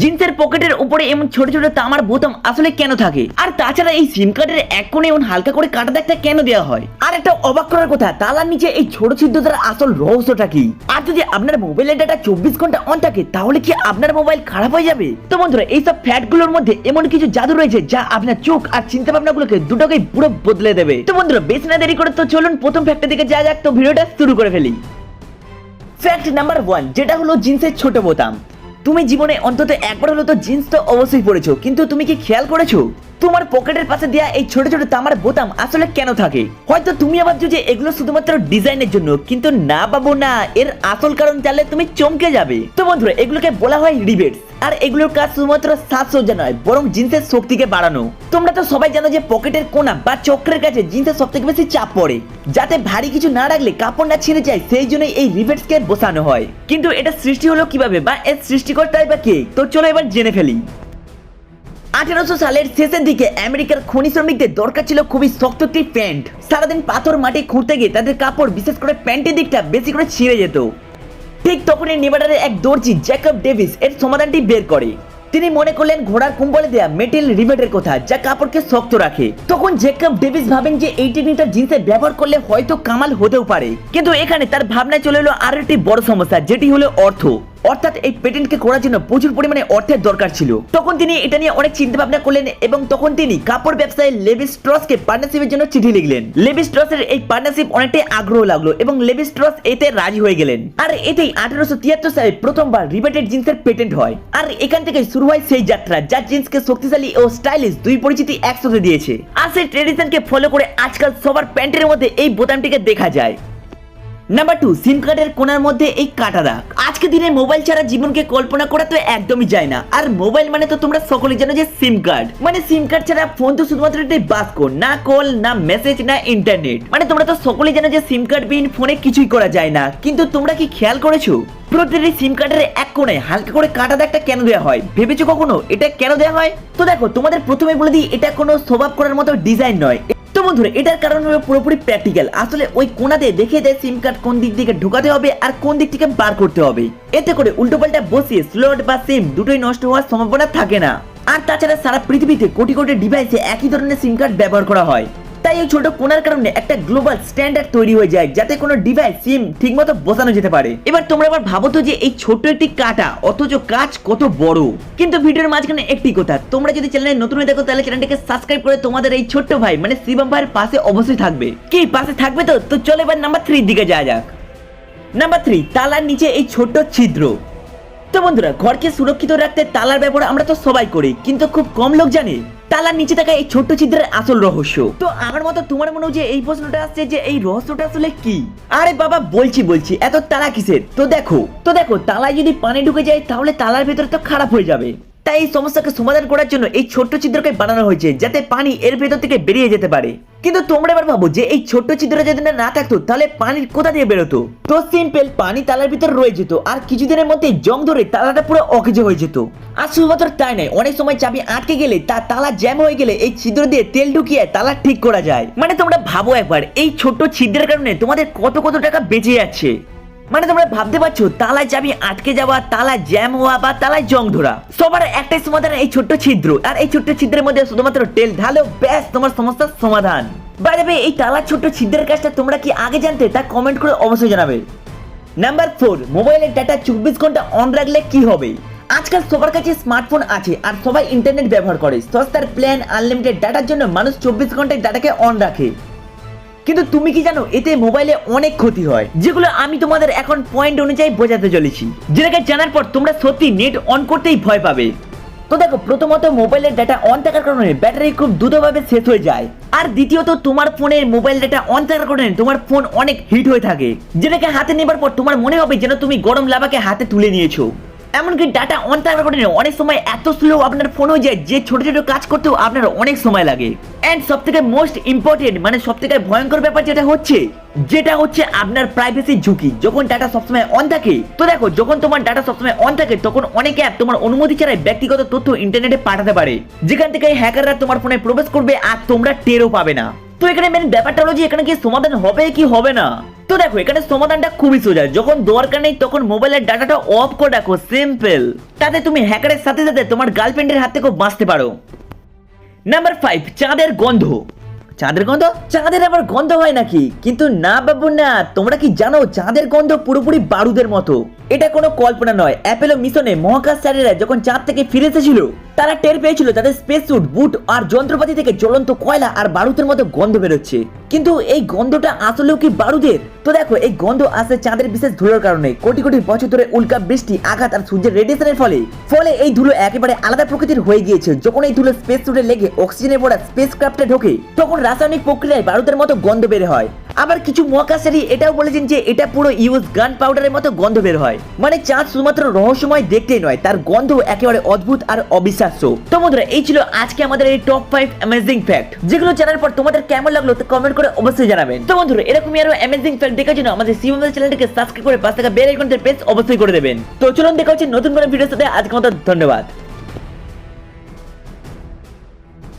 জিন্সের পকেটের উপরে এমন ছোট ছোট তামার বোতাম আসলে কেন থাকে? আর তাছাড়া এই সিম কার্ডের এক কোণে এমন হালকা করে কাটা দাগটা কেন দেওয়া হয়? আর একটা অবাক করার কথা, তালার নিচে এই ছোট ছিদ্রতার আসল রহস্যটা কি? আর যদি আপনার মোবাইলের ডাটা চব্বিশ ঘণ্টা অন থাকে, তাহলে কি আপনার মোবাইল খারাপ হয়ে যাবে? তো বন্ধুরা, এইসব ফ্যাটগুলোর মধ্যে এমন কিছু জাদু রয়েছে যা আপনার চোখ আর চিন্তা ভাবনা গুলোকে দুটোকেই পুরো বদলে দেবে। তো বন্ধুরা, বেশি না দেরি করে তো চলুন প্রথম ফ্যাক্টর দিকে যা যাক। তো ভিডিওটা শুরু করে ফেলি। ফ্যাক্ট নাম্বার ওয়ান যেটা হলো জিন্সের ছোট বোতাম। তুমি জীবনে অন্তত একবার হলো তো জিন্স তো অবশ্যই পরেছো। কিন্তু তুমি কি খেয়াল করেছ? তোমার পকেটের পাশে দেওয়া এই ছোট ছোট তামার বোতাম আসলে কেন থাকে? হয়তো তুমি আবার যে এগুলো শুধুমাত্র ডিজাইনের জন্য, কিন্তু না বাবু না, এর আসল কারণ জানলে তুমি চমকে যাবে। তো বন্ধুরা, এগুলোকে বলা হয় রিবেটস। আর এগুলোর কাজ শুধুমাত্র সাজসজ্জা নয়, বরং জিন্সের শক্তিকে বাড়ানো। তোমরা তো সবাই জানো যে পকেটের কোনা বা চক্রের কাছে জিন্সের সব থেকে বেশি চাপ পড়ে, যাতে ভারী কিছু না রাখলে কাপড় না ছিঁড়ে যায়, সেই জন্য এই রিবেটসকে বসানো হয়। কিন্তু এটা সৃষ্টি হলো কীভাবে বা এর সৃষ্টিকর্তাই বা কে? তো চলো এবার জেনে ফেলি। আঠারোশো সালের শেষের দিকে আমেরিকার খনি শ্রমিকদের দরকার ছিল খুবই শক্ত একটি প্যান্ট। সারাদিন পাথর মাটি খুঁড়তে গিয়ে তাদের কাপড়, বিশেষ করে প্যান্টের দিকটা বেশি করে ছিঁড়ে যেত। ঠিক তখনই নেভাডারের এক দর্জি জ্যাকব ডেভিস এর সমাধানটি বের করে। তিনি মনে করলেন ঘোড়ার কুম্বলে দেয়া মেটেল রিভেটের কথা, যা কাপড়কে শক্ত রাখে। তখন জেকব ডেভিস ভাবেন যে এই টেকনিকটা জিন্সে ব্যবহার করলে হয়তো কামাল হতেও পারে। কিন্তু এখানে তার ভাবনায় চলে এলো আরও একটি বড় সমস্যা, যেটি হলো অর্থ। অর্থাৎ এই পেটেন্টকে করার জন্য প্রচুর পরিমাণে অর্থের দরকার ছিল। তখন তিনি এটা নিয়ে অনেক চিন্তা ভাবনা করলেন এবং তখন তিনি কাপড় ব্যবসায়ী লেভিস স্ট্রসকে পার্টনারশিপের জন্য চিঠি লিখলেন। লেভিস স্ট্রসের এই পার্টনারশিপ অনেকটাই আগ্রহ লাগল এবং লেভিস স্ট্রস এতে রাজি হয়ে গেলেন। আর এতেই আঠারোশো তিয়াত্তর সালে প্রথমবার রিবেটেড জিন্সের পেটেন্ট হয়। আর এখান থেকে শুরু হয় সেই যাত্রা, যা জিন্সকে শক্তিশালী ও স্টাইলিশ দুই পরিচিতি একসাথে দিয়েছে। আর সেই ট্রেডিশনকে ফলো করে আজকাল সবার প্যান্টের মধ্যে এই বোতামটিকে দেখা যায়। নাম্বার টু সিম কার্ডের কোনার মধ্যে এই কাটা দাগ। আজকে দিনে মোবাইল ছাড়া জীবনকে কল্পনা করা তো একদমই যায় না। আর মোবাইল মানে তো তোমরা সকলেই জানো যে সিম কার্ড মানে সিম কার্ড ছাড়া ফোন তো শুধুমাত্র একটি বাস্ক না কল না মেসেজ না ইন্টারনেট মানে তোমরা তো সকলেই জানো যে সিম কার্ড বিন ফোনে কিছুই করা যায় না। কিন্তু তোমরা কি খেয়াল করেছ? প্রতিটি সিম কার্ডের এক কোণে হালকা করে কাটা দাগটা কেন দেওয়া হয়? ভেবেছো কখনো? এটা কেন দেওয়া হয়? তো দেখো, তোমাদের প্রথমে বলে দিই, এটা কোনো স্বভাব করার মতো ডিজাইন নয়। তো বন্ধুরা, এটার কারণ হলো পুরোপুরি প্র্যাকটিক্যাল আসলে ওই কোনাতে দেখে দেয় সিম কার্ড কোন দিক থেকে ঢুকাতে হবে আর কোন দিক থেকে বার করতে হবে। এতে করে উল্টো পাল্টা বসিয়ে স্লট বা সিম দুটোই নষ্ট হওয়ার সম্ভাবনা থাকে না। আর তাছাড়া সারা পৃথিবীতে কোটি কোটি ডিভাইসে একই ধরনের সিম কার্ড ব্যবহার করা হয়। তাই এই ছোট কোনার কারণে একটা গ্লোবাল স্ট্যান্ডার্ড তৈরি হয়ে যায়, যাতে কোনো ডিভাইস সিম ঠিকমতো বসানো যেতে পারে। এবার তোমরা আবার ভাবো তো যে এই ছোট্ট একটি কাটা, অথচ কাজ কত বড়। কিন্তু ভিডিওর মাঝখানে একটি কথা, তোমরা যদি চ্যানেলে নতুন হয়ে দেখো তাহলে চ্যানেলটিকে সাবস্ক্রাইব করে তোমাদের এই ছোট্ট ভাই মানে শিবম ভাইয়ের পাশে অবশ্যই থাকবে। কি, পাশে থাকবে তো? তো চলো এবার নাম্বার থ্রির দিকে যাওয়া যাক। নাম্বার থ্রি তালার নিচে এই ছোট্ট ছিদ্র। তো বন্ধুরা, ঘরকে সুরক্ষিত রাখতে তালার ব্যবহার আমরা তো সবাই করি, কিন্তু খুব কম লোক জানে। তালার নিচে থাকা এই ছোট্ট ছিদ্রের আসল রহস্য। তো আমার মতো তোমার মনে যে এই প্রশ্নটা আসছে যে এই রহস্যটা আসলে কি? আরে বাবা, বলছি বলছি। এত তালা কিসের? তো দেখো তো দেখো, তালায় যদি পানি ঢুকে যায় তাহলে তালার ভেতরে তো খারাপ হয়ে যাবে। এই সমস্যাকে সমাধান করার জন্য এই ছোট্ট ছিদ্রকে বানানো হয়েছে, যাতে পানি এর ভেতর থেকে বেরিয়ে যেতে পারে। কিন্তু তোমরা এবার ভাবো যে এই ছোট্ট ছিদ্র যদি না থাকতো, তাহলে পানির কোথা দিয়ে বেরোতো? তো সিম্পল পানি তালার ভিতর রয়ে যেত, আর কিছুদিনের মধ্যে জং ধরে তালাটা পুরো অকেজো হয়ে যেত। আর শুধুমাত্র তাই নয়, অনেক সময় চাবি আটকে গেলে তা তালা জ্যাম হয়ে গেলে এই ছিদ্র দিয়ে তেল ঢুকিয়ে তালা ঠিক করা যায়। মানে তোমরা ভাবো একবার, এই ছোট্ট ছিদ্রের কারণে তোমাদের কত কত টাকা বেঁচে যাচ্ছে। মানে তোমরা ভাবতে পারছ, তালায় চাবি আটকে যাওয়া তালা জ্যাম হওয়া বা তালায় জং ধরা। সবার একটাই সমাধান এই ছোট্ট ছিদ্র। আর এই ছোট্ট ছিদ্রের মধ্যে শুধুমাত্র তেল ঢালো ব্যাস তোমার সমস্যার সমাধান। বাইরে এই তালার ছোট্ট ছিদ্রের কাজটা তোমরা কি আগে জানতে, তা কমেন্ট করে অবশ্যই জানাবে। নাম্বার ফোর মোবাইলের ডাটা চব্বিশ ঘণ্টা অন রাখলে কি হবে? আজকাল সবার কাছে স্মার্টফোন আছে আর সবাই ইন্টারনেট ব্যবহার করে। সস্তার প্ল্যান আনলিমিটেড ডাটার জন্য মানুষ চব্বিশ ঘন্টায় ডাটাকে অন রাখে। কিন্তু তুমি কি জানো, এতে মোবাইলে অনেক ক্ষতি হয়, যেগুলো আমি তোমাদের এখন পয়েন্ট অনুযায়ী বোঝাতে চলেছি। যেটাকে জানার পর তোমরা সত্যি নেট অন করতেই ভয় পাবে। তো দেখো, প্রথমত মোবাইলের ডাটা অন থাকার কারণে ব্যাটারি খুব দ্রুতভাবে শেষ হয়ে যায়। আর দ্বিতীয়ত, তোমার ফোনের মোবাইল ডাটা অন থাকার কারণে তোমার ফোন অনেক হিট হয়ে থাকে, যেটাকে হাতে নেবার পর তোমার মনে হবে যেন তুমি গরম লাভাকে হাতে তুলে নিয়েছো। এমনকি ডাটা অন থাকার কারণে অনেক সময় এত স্লো আপনার ফোন হয়ে যায়, যে ছোট ছোট কাজ করতেও আপনার অনেক সময় লাগে। অ্যান্ড সব থেকে মোস্ট ইম্পর্টেন্ট মানে সব থেকে ভয়ঙ্কর ব্যাপার যেটা হচ্ছে যেটা হচ্ছে আপনার প্রাইভেসি ঝুঁকি। যখন ডাটা সবসময় অন থাকে, তো দেখো, যখন তোমার ডাটা সবসময় অন থাকে, তখন অনেক অ্যাপ তোমার অনুমতি ছাড়াই ব্যক্তিগত তথ্য ইন্টারনেটে পাঠাতে পারে। যেখান থেকে হ্যাকাররা তোমার ফোনে প্রবেশ করবে আর তোমরা টেরও পাবে না। তো এখানে মেন ব্যাপারটা হলো যে, এখানে কি সমাধান হবে কি হবে না? তো দেখো, এখানে সমাধানটা খুবই সোজা। যখন দরকার নেই তখন মোবাইলের ডাটাটা অফ করে দেখো সিম্পল তাতে তুমি হ্যাকারের সাথে সাথে তোমার গার্লফ্রেন্ডের হাত থেকেও বাঁচতে পারো। নাম্বার ফাইভ চাঁদের গন্ধ। চাঁদের গন্ধ? চাঁদের আবার গন্ধ হয় নাকি? কিন্তু না বাবু না, তোমরা কি জানো চাঁদের গন্ধ পুরোপুরি বারুদের মতো? এটা কোনো কল্পনা নয়। অ্যাপেলো মিশনে মহাকাশ মহাকাশচারীরা যখন চাঁদ থেকে ফিরে এসেছিল, তারা টের পেয়েছিল তাদের স্পেস স্যুট বুট আর যন্ত্রপাতি থেকে জ্বলন্ত কয়লা আর বারুদের মতো গন্ধ বেরোচ্ছে। কিন্তু এই গন্ধটা আসলেও কি বারুদের? তো দেখো, এই গন্ধ আসে চাঁদের বিশেষ ধুলোর কারণে। কোটি কোটি বছর ধরে উল্কা বৃষ্টি, আঘাত আর সূর্যের রেডিয়েশনের ফলে। ফলে এই ধুলো একেবারে আলাদা প্রকৃতির হয়ে গিয়েছে। যখন এই ধুলো স্পেস স্যুটে লেগে অক্সিজেনে পড়া স্পেস ক্রাফটে ঢোকে, তখন রাসায়নিক প্রক্রিয়ায় বারুদের মতো গন্ধ বের হয়। আবার কিছু মহাকাশচারী এটাও বলেছেন যে এটা পুরো ইউজ গান পাউডারের মতো গন্ধ বের হয়। মানে চাঁদ শুধুমাত্র রহস্যময় দেখতেই নয়, তার গন্ধ একেবারে অদ্ভুত আর অবিশ্বাস্য। তো বন্ধুরা, এই ছিল আজকে আমাদের এই টপ ফাইভ অ্যামেজিং ফ্যাক্ট যেগুলো জানার পর তোমাদের কেমন লাগল তো কমেন্ট করে অবশ্যই জানাবেন। তো বন্ধুরা, এরকমই আরও অ্যামেজিং ফ্যাক্ট দেখার জন্য আমাদের সিএমএল চ্যানেলটিকে সাবস্ক্রাইব করে পাঁচ টাকা বেল প্রেস অবশ্যই করে দেবেন। তো চলুন, দেখা হচ্ছে নতুন কোনো ভিডিওর সাথে। আজকে মতো ধন্যবাদ।